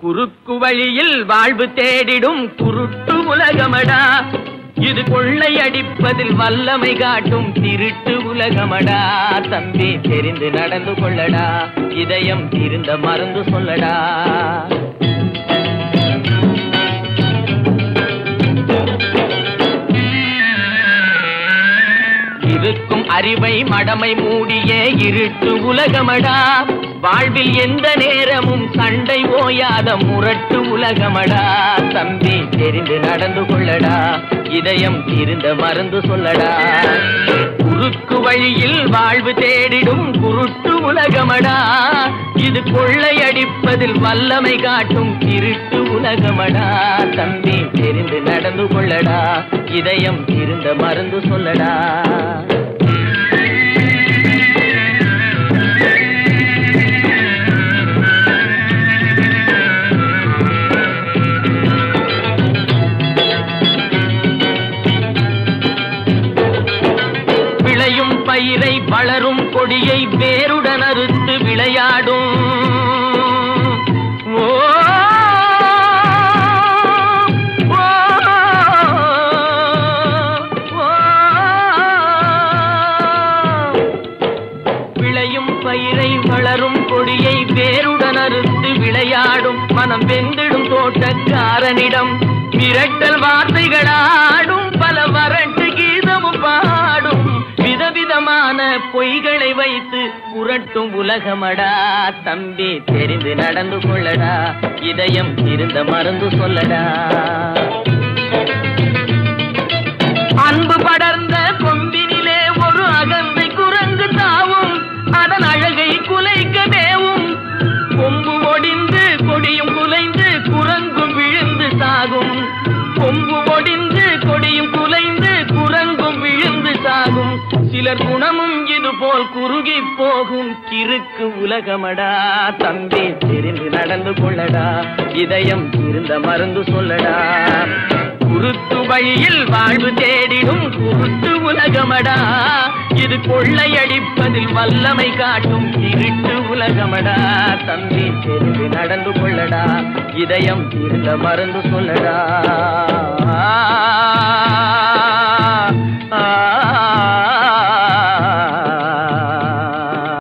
குறுக்கு வழியில் வாழ்வு தேடிடும் குருட்டு உலகமடா. இது கொள்ளை அடிப்பதில் வல்லமை காட்டும் திருட்டு உலகமடா. தம்பி தெரிந்து நடந்து கொள்ளடா. இதயம் திருந்த மறந்து சொல்லடா. அறிவை மடமை மூடிய இருட்டு உலகமடா. வாழ்வில் எந்த நேரமும் சண்டை ஓயாத முரட்டு உலகமடா. தம்பி தெரிந்து நடந்து கொள்ளடா. இதயம் இருந்த மருந்து சொல்லடா. குறுக்கு வழியில் வாழ்வு தேடிடும் குருட்டு உலகமடா. இது கொள்ளையடிப்பதில் வல்லமை காட்டும் திருட்டு உலகமடா. தம்பி தெரிந்து நடந்து கொள்ளடா. இதயம் இருந்த மருந்து சொல்லடா. பயிரை வளரும் கொடியை வேருடன் அறுத்து விளையாடும். ஓ, விளையும் பயிரை வளரும் கொடியை வேருடன் அறுத்து விளையாடும். மனம் வெந்திடும் தோட்டக்காரனிடம் மிரட்டல் வார்த்தைகளா? பொய்களை வைத்து புரட்டும் உலகமடா தம்பி தெரிந்து நடந்து கொள்ளடா. இதயம் இருந்த மருந்து சொல்லடா. அன்பு படர்ந்த கொம்பினிலே ஒரு அகந்தை குரங்கு தாவும். அதன் அழகை குலைக்க தேவும் கொம்பு ஒடிந்து கொடியும் குலைந்து குரங்கும் விழுந்து சாகும். கொம்பு ஒடிந்து கொடியும் குலைந்து குரங்கும் விழுந்து சாகும். சிலர் குணம் போல் குறுகி போகும் கிறுக்கு உலகமடா. தம்பி தெரிந்து நடந்து கொள்ளடா. இதயம் இருந்த மருந்து சொல்லடா. குருத்து வழியில் வாழ்வு தேடிடும் குருத்து உலகமடா. இது கொள்ளையடிப்பதில் வல்லமை காட்டும் இருட்டு உலகமடா. தம்பி தெரிந்து நடந்து கொள்ளடா. இதயம் இருந்த மருந்து சொல்லடா.